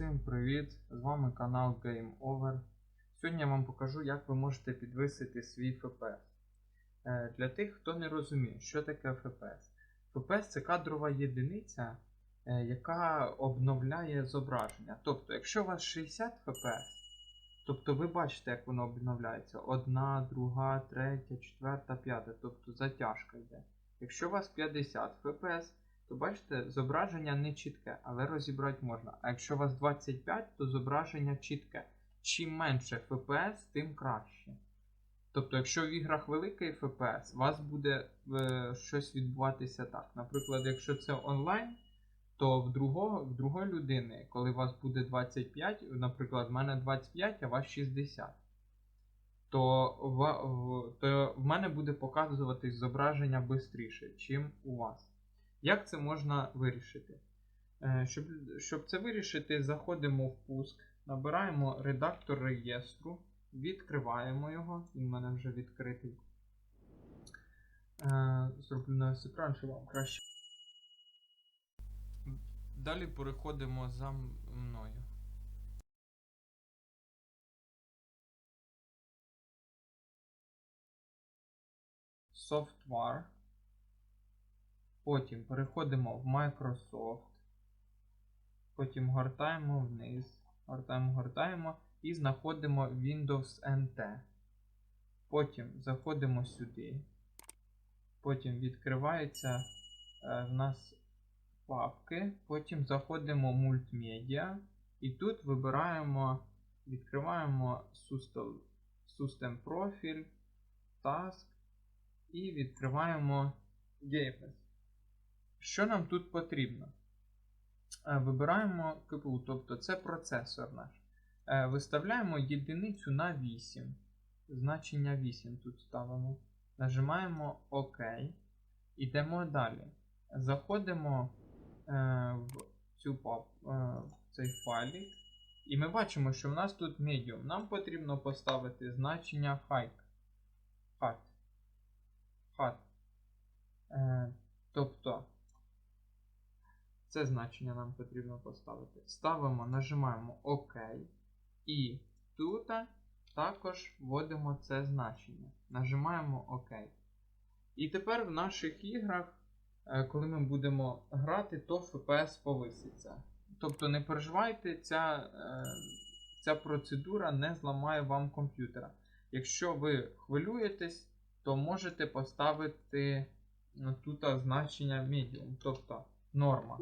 Усім привіт! З вами канал Game Over. Сьогодні я вам покажу, як ви можете підвисити свій FPS. Е, Для тих, хто не розуміє, що таке FPS. FPS це кадрова єдиниця, е, яка обновляє зображення. Тобто, якщо у вас 60 FPS, тобто ви бачите, як воно обновляється. Одна, друга, третя, четверта, п'ята, тобто затяжка йде. Якщо у вас 50 FPS, то бачите, зображення не чітке, але розібрати можна. А якщо у вас 25, то зображення чітке. Чим менше FPS, тим краще. Тобто, якщо в іграх великий FPS, у вас буде е, щось відбуватися так. Наприклад, якщо це онлайн, то в другого, в другої людини, коли у вас буде 25, наприклад, в мене 25, а у вас 60, то в, в- то в мене буде показуватись зображення швидше, чим у вас. Як це можна вирішити? Е, Щоб, щоб це вирішити, заходимо в пуск, набираємо редактор реєстру, відкриваємо його, він в мене вже відкритий. Е, Зроблю на екран, щоб вам краще. Далі переходимо за мною. Software. Потім переходимо в Microsoft. Потім гортаємо вниз. Гортаємо, гортаємо і знаходимо Windows NT. Потім заходимо сюди. Потім відкриваються е, в нас папки. Потім заходимо в мультимедіа. І тут вибираємо, відкриваємо System, System Profile, Task і відкриваємо Games. Що нам тут потрібно? Е, Вибираємо КПУ, тобто це процесор наш. Е, Виставляємо єдиницю на 8. Значення 8 тут ставимо. Нажимаємо ОК. Йдемо далі. Заходимо е, в, цю пап, в цей файлик. І ми бачимо, що в нас тут medium. Нам потрібно поставити значення height. Height. Height. Тобто це значення нам потрібно поставити. Ставимо, нажимаємо ОК. І тут також вводимо це значення. Нажимаємо ОК. І тепер в наших іграх, е, коли ми будемо грати, то FPS повиситься. Тобто не переживайте, ця, е, ця процедура не зламає вам комп'ютера. Якщо ви хвилюєтесь, то можете поставити ну, тут значення medium, тобто норма.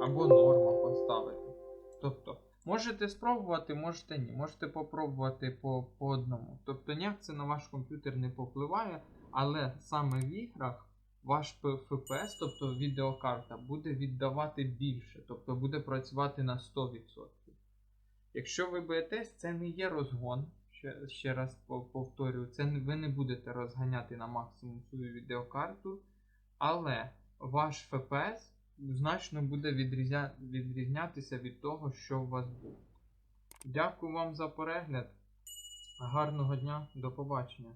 Або норма поставити. Тобто, можете спробувати, можете ні. Можете попробувати по, по одному. Тобто ніяк це на ваш комп'ютер не попливає, але саме в іграх ваш FPS, тобто відеокарта, буде віддавати більше, тобто буде працювати на 100%. Якщо ви боїтесь, це не є розгон. Ще, раз по- повторюю, це ви не будете розганяти на максимум свою відеокарту, але ваш FPS значно буде відрізня... відрізнятися від того, що у вас був. Дякую вам за перегляд. Гарного дня, до побачення.